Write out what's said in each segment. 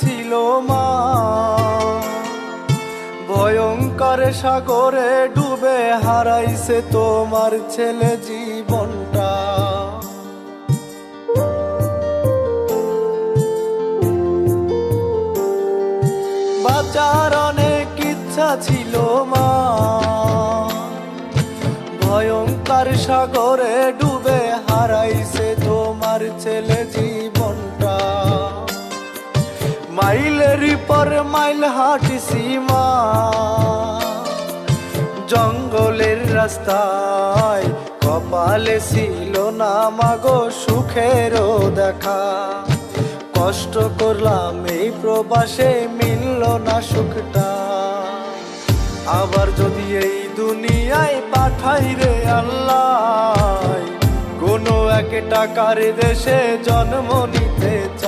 ছিল মা। ভয়ঙ্কর সাগরে ডুবে হারাইছে তোমার ছেলে জীবনটা। বাঁচার অনেক ইচ্ছা ছিল মা। ভয়ঙ্কর সাগরে ডুবে হারাইছে তোমার ছেলে জীবনটা মাইলের পর মাইল হাঁটিছি মা জঙ্গলের রাস্তায় কপালে ছিল না মাগো সুখেরও দেখা। কষ্ট করলাম এই প্রবাসে মিলল না সুখটা। আবার যদি এই দুনিয়ায় পাঠাই রে আল্লাহ, কোনো এক টাকার দেশে জন্ম নিতে চাই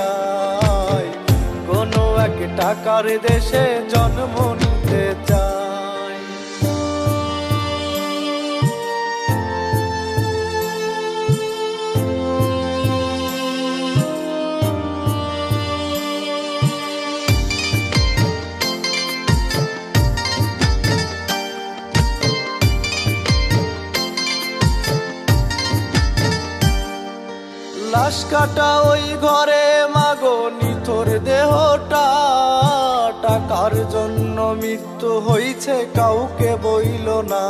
টাকার দেশে জন্ম নিতে চাই। লাশ কাটা ওই ঘরে মৃত্যু হইছে, কাউকে বইল না।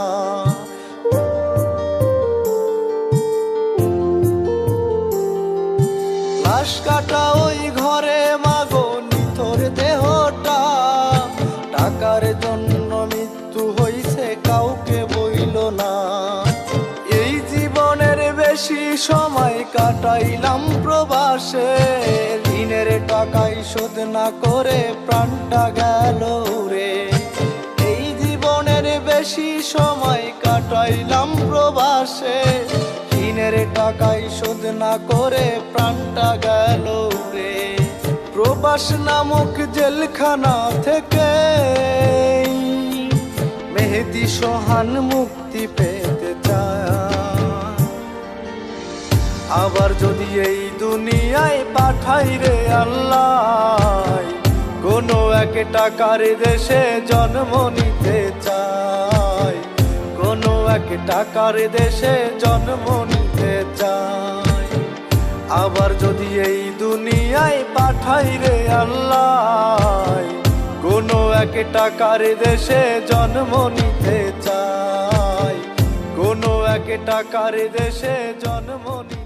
লাশ কাটা ওই ঘরে, মাগো নিথর দেহটা। টাকার জন্য মৃত্যু হইছে, কাউকে বইল না। এই জীবনের বেশি সময় কাটাইলাম প্রবাসে। ঋণের টাকাই শোধ না করে প্রাণটা গেল রে। বেশি সময় কাটাইলাম প্রবাসে। ঋণের টাকাই শোধ না করে প্রাণটা গেল রে প্রবাস নামক জেলখানা থেকে মেহেদি সোহান মুক্তি পেতে চায়। আবার যদি এই দুনিয়ায় পাঠাই রে আল্লাহ, কোনো এক টাকার দেশে জন্ম টাকার দেশে জন্ম নিতে চাই। আবার যদি এই দুনিয়ায় পাঠাই রে আল্লাহ, কোনো এক টাকার দেশে জন্ম নিতে চাই। কোনো এক টাকার দেশে জন্ম নিতে